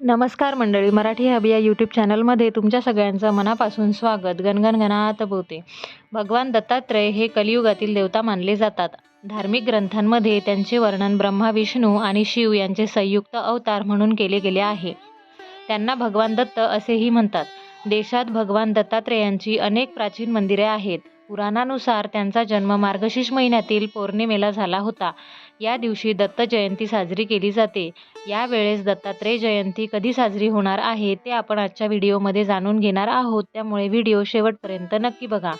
नमस्कार मंडळी मराठी हब या यूट्यूब चॅनलमध्ये तुमच्या सगळ्यांचं मनापासून स्वागत. गणगणगणात बोते भगवान दत्तात्रय हे कलियुगातील देवता मानले जातात. धार्मिक ग्रंथांमध्ये त्यांचे वर्णन ब्रह्मा विष्णू आणि शिव यांचे संयुक्त अवतार म्हणून केले गेले आहे. त्यांना भगवान दत्त असेही म्हणतात. देशात भगवान दत्तात्रेयांची अनेक प्राचीन मंदिरे आहेत. पुराणानुसार त्यांचा जन्म मार्गशीर्ष महिन्यातील पौर्णिमेला झाला होता. या दिवशी दत्त जयंती साजरी केली जाते. यावेळेस दत्तात्रेय जयंती कधी साजरी होणार आहे ते आपण आजच्या व्हिडिओमध्ये जाणून घेणार आहोत. त्यामुळे व्हिडिओ शेवटपर्यंत नक्की बघा.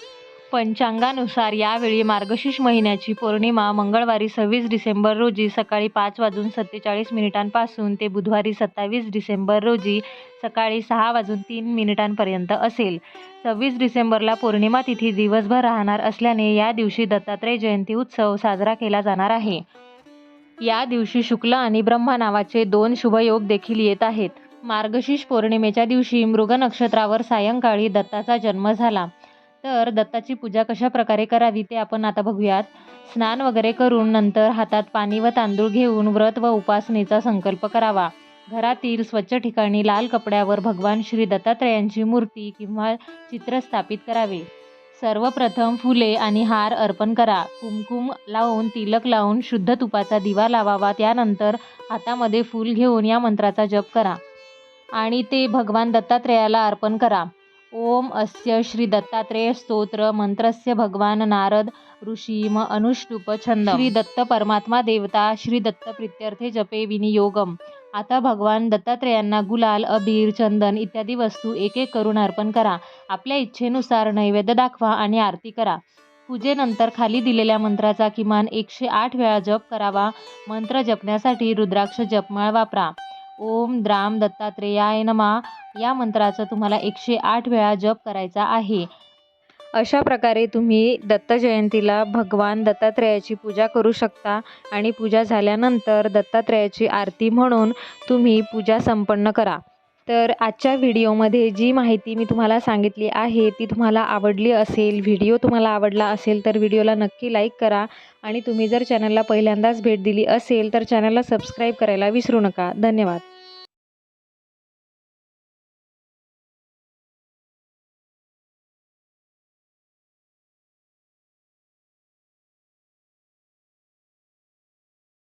पंचांगानुसार यावेळी मार्गशीर्ष महिन्याची पौर्णिमा मंगळवारी सव्वीस डिसेंबर रोजी सकाळी पाच वाजून सत्तेचाळीस मिनिटांपासून ते बुधवारी सत्तावीस डिसेंबर रोजी सकाळी सहा वाजून तीन मिनिटांपर्यंत असेल. सव्वीस डिसेंबरला पौर्णिमा तिथी दिवसभर राहणार असल्याने या दिवशी दत्तात्रय जयंती उत्सव साजरा केला जाणार आहे. या दिवशी शुक्ल आणि ब्रह्मा नावाचे दोन शुभयोग देखील येत आहेत. मार्गशीर्ष पौर्णिमेच्या दिवशी मृग नक्षत्रावर सायंकाळी दत्ताचा जन्म झाला. तर दत्ताची पूजा कशा प्रकारे करावी ते आपण आता बघूयात. स्नान वगैरे करून नंतर हातात पाणी व तांदूळ घेऊन व्रत व उपासनेचा संकल्प करावा. घरातील स्वच्छ ठिकाणी लाल कपड्यावर भगवान श्री दत्तात्रयांची मूर्ती किंवा चित्र स्थापित करावे. सर्वप्रथम फुले आणि हार अर्पण करा. कुमकुम लावून तिलक लावून शुद्ध तुपाचा दिवा लावावा. त्यानंतर हातामध्ये फूल घेऊन या मंत्राचा जप करा. आणि ते भगवान दत्तात्रेयाला अर्पण करा. ओम अस्य श्री दत्तात्रेय स्तोत्र मंत्रस्य भगवान नारद ऋषीम अनुष्टुप छंद श्री दत्त परमात्मा देवता श्री दत्त प्रित्यर्थे जपे विनियोगम। आता भगवान दत्तात्रेयांना गुलाल अबीर चंदन इत्यादी वस्तू एक एक करून अर्पण करा. आपल्या इच्छेनुसार नैवेद्य दाखवा आणि आरती करा. पूजेनंतर खाली दिलेल्या मंत्राचा किमान एकशे आठ वेळा जप करावा. मंत्र जपण्यासाठी रुद्राक्ष जपमाळ वापरा. ओम द्राम दत्तात्रेयाय नमा. या मंत्राचं तुम्हाला एकशे आठ वेळा जप करायचा आहे. अशा प्रकारे तुम्ही दत्त जयंतीला भगवान दत्तात्रेयाची पूजा करू शकता आणि पूजा झाल्यानंतर दत्तात्रेयाची आरती म्हणून तुम्ही पूजा संपन्न करा. तर आजच्या व्हिडिओमध्ये जी माहिती मी तुम्हाला सांगितली आहे ती तुम्हाला आवडली असेल व्हिडिओ तुम्हाला आवडला असेल तर व्हिडिओला नक्की लाईक करा आणि तुम्ही जर चॅनलला पहिल्यांदाच भेट दिली असेल तर चॅनलला सबस्क्राईब करायला विसरू नका. धन्यवाद.